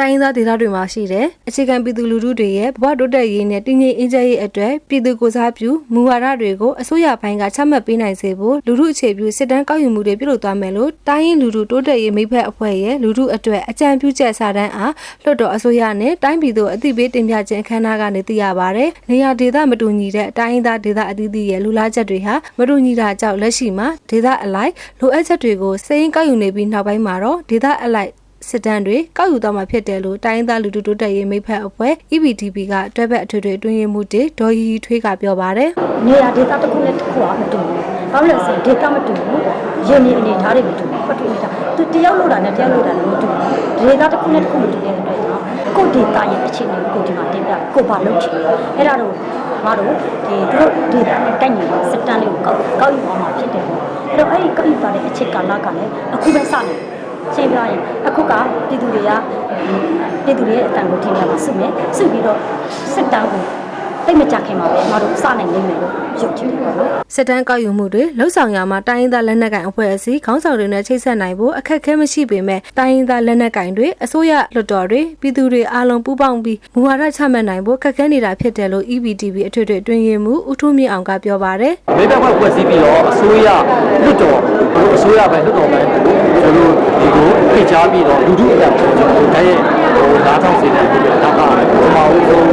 တိုင်းရင်းသားဒေသတွေမှာရှိတဲ့အခြေခံပြည်သူလူထုတွေရဲ့ဘဝတိုးတက်ရေးနဲ့တည်ငြိမ်အေးချမ်းရေးအတွက်ပြည်သူကိုစားပြုမူဝါဒတွေကိုအစိုးရဘိုင်းကချမှတ်ပေးနိုင်စေဖို့လူထုအခြေပြုစစ်တမ်းကောက်ယူမှုတွေပြုလုပ်သွားမယ်လို့တိုင်းရင်းလူထုတိုးတက်ရေးမိဖက်အဖွဲ့ရဲ့လူထုအတွက်အကြံပြုချက်စာတမ်းအားလွှတ်တော်အစိုးရနဲ့တိုင်းပြည်သူအသိပေးတင်ပြခြင်းအခမ်းအနားကနေသိရပါတယ်။နေရာဒေသမတူညီတဲ့တိုင်းရင်းသားဒေသအသီးသီးရဲ့လူလားချက်တွေဟာမတူညီတာကြောင့်လက်ရှိမှာဒေသအလိုက်လိုအပ်ချက်တွေကိုစည်ရင်းကောက်ယူနေပြီးနောက်ပိုင်းမှာတော့ဒေသအလိုက် စစ်တမ်းတွေကောက်ယူသွားမှာဖြစ်တယ်လို့တိုင်းရင်းသားလူထုတိုးတက်ရေးမိဖက်အဖွဲ့ EPTP ကတွဲဘက်အထွေထွေအတွင်းရေးမှူးတေဒေါ်ရီရီထွေးကပြောပါတယ်နေရာဒေသတစ်ခုနဲ့တစ်ခုကမတူဘူး။ဘာလို့လဲဆိုရင်ဒေသမတူဘူး။ရင်းနေအနေထားတွေမတူဘူး။ပတ်တူနေတာသူတယောက်လို့တာနဲ့တယောက်လို့တာလည်းမတူဘူး။ဒေသတစ်ခုနဲ့တစ်ခုမတူတဲ့အတွက်ကြောင့်ကိုယ့်ဒေသရဲ့အခြေအနေကိုဒီမှာတင်ပြကိုဘာလုပ်ချင်လဲ။အဲ့ဒါတော့မတို့ဒီသူတို့ဒေသနဲ့တိုက်နေတဲ့စက်တန်လေးကိုကောက်ကောက်ယူသွားမှာဖြစ်တယ်ပေါ့။အဲ့တော့အဲ့ဒီကောက်ယူသွားတဲ့အချက်ကာလကလည်းအခုပဲစနေ ရှင်းပြရင်အခုကပြည်သူတွေကပြည်သူတွေရဲ့အတန်ကိုထင်ရမှာစုမယ်စုပြီးတော့စစ်တမ်းကိုတိတ်မကြခင်မှာပဲမတို့စနိုင်နေမယ်လို့ယုံကြည်တယ်ပေါ့နော်စစ်တမ်းကောက်ယူမှုတွေလှုပ်ဆောင်ရမှာတိုင်းရင်းသားလက်နက်ကိုင်အဖွဲ့အစည်းခေါင်းဆောင်တွေနဲ့ချိတ်ဆက်နိုင်ဖို့အခက်အခဲမရှိပေမဲ့တိုင်းရင်းသားလက်နက်ကိုင်တွေအစိုးရလွှတ်တော်တွေပြည်သူတွေအားလုံးပူးပေါင်းပြီးမူဝါဒချမှတ်နိုင်ဖို့ခက်ခဲနေတာဖြစ်တယ်လို့ EPTV အထွေထွေအတွင်းရေးမှူးဦးထွန်းမြင့်အောင်ကပြောပါတယ်မိဘဖွဲ့ဖွဲ့စည်းပြီးတော့အစိုးရလွတ်တော် တို့အစိုးရပိုင်းလွတ်တော်ပိုင်းကျွန်တော်တို့ဒီကိုဖိတ်ကြားပြီးတော့လူထုအတက်ကျွန်တော်တို့တည်းရဲ့ဟိုနားထောင်စေတဲ့ဒါကပထမဦးဆုံး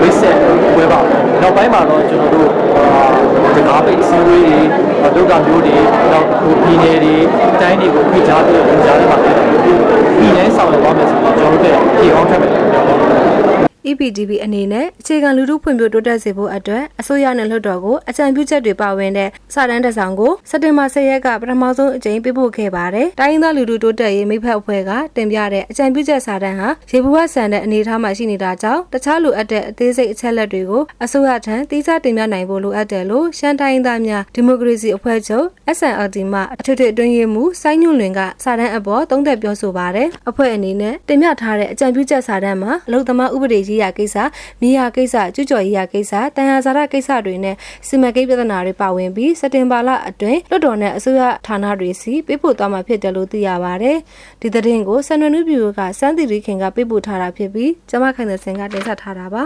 မိတ်ဆက်ပွဲပါနောက်ပိုင်းမှာတော့ကျွန်တော်တို့အာတကားပိတ်စည်းဝေးတွေဒုက္ခမျိုးတွေနောက်ဟိုပြည်နယ်တွေတိုင်းတွေကိုဖိတ်ကြားပြီးတော့ဖိတ်ကြားရမှာဖြစ်တယ်ပြည်နယ်ဆောင်ရွက်သွားမယ်ဆိုတော့ကျွန်တော်တို့ရဲ့ပြည်အောင်ထက်မယ်လို့ပြောပါတယ် EPTV အနေနဲ့အခြေခံလူထုဖွံ့ဖြိုးတိုးတက်စေဖို့အတွက်အစိုးရနဲ့လွှတ်တော်ကိုအကြံပြုချက်တွေပါဝင်တဲ့စာတမ်းတစ်စောင်ကိုစက်တင်ဘာ10ရက်ကပထမဆုံးအကြိမ်ပေးပို့ခဲ့ပါတယ်။တိုင်းရင်းသားလူထုတိုးတက်ရေးမိဖက်အဖွဲ့ကတင်ပြတဲ့အကြံပြုချက်စာတမ်းဟာရေဘူးဝဆန်တဲ့အနေအထားမှာရှိနေတာကြောင့်တခြားလိုအပ်တဲ့အသေးစိတ်အချက်လက်တွေကိုအစိုးရထံတိကျတင်ပြနိုင်ဖို့လိုအပ်တယ်လို့ရှမ်းတိုင်းရင်းသားများဒီမိုကရေစီအဖွဲ့ချုပ် SNLD မှအထွေထွေအတွင်းရေးမှူးစိုင်းညွန့်လွင်ကစာတမ်းအပေါ်သုံးသပ်ပြောဆိုပါတယ်။အဖွဲ့အနေနဲ့တင်ပြထားတဲ့အကြံပြုချက်စာတမ်းမှာအလုံသမားဥပဒေရေးရာကိစ္စမြေယာကိစ္စကျူးကျော်ရေးရာကိစ္စတန်ရာဇာရကိစ္စတွေနဲ့စီမံကိန်းပြဿနာတွေပါဝင်ပြီးစက်တင်ဘာလအတွင်းလွှတ်တော်နဲ့အစိုးရဌာနတွေစီပေးပို့သွားမှာဖြစ်တယ်လို့သိရပါတယ်။ဒီသတင်းကိုဆန်နွေနုပြူကစန်းတီရီခင်ကပေးပို့ထားတာဖြစ်ပြီးကျမခိုင်တဲ့စင်ကတင်ဆက်ထားတာပါ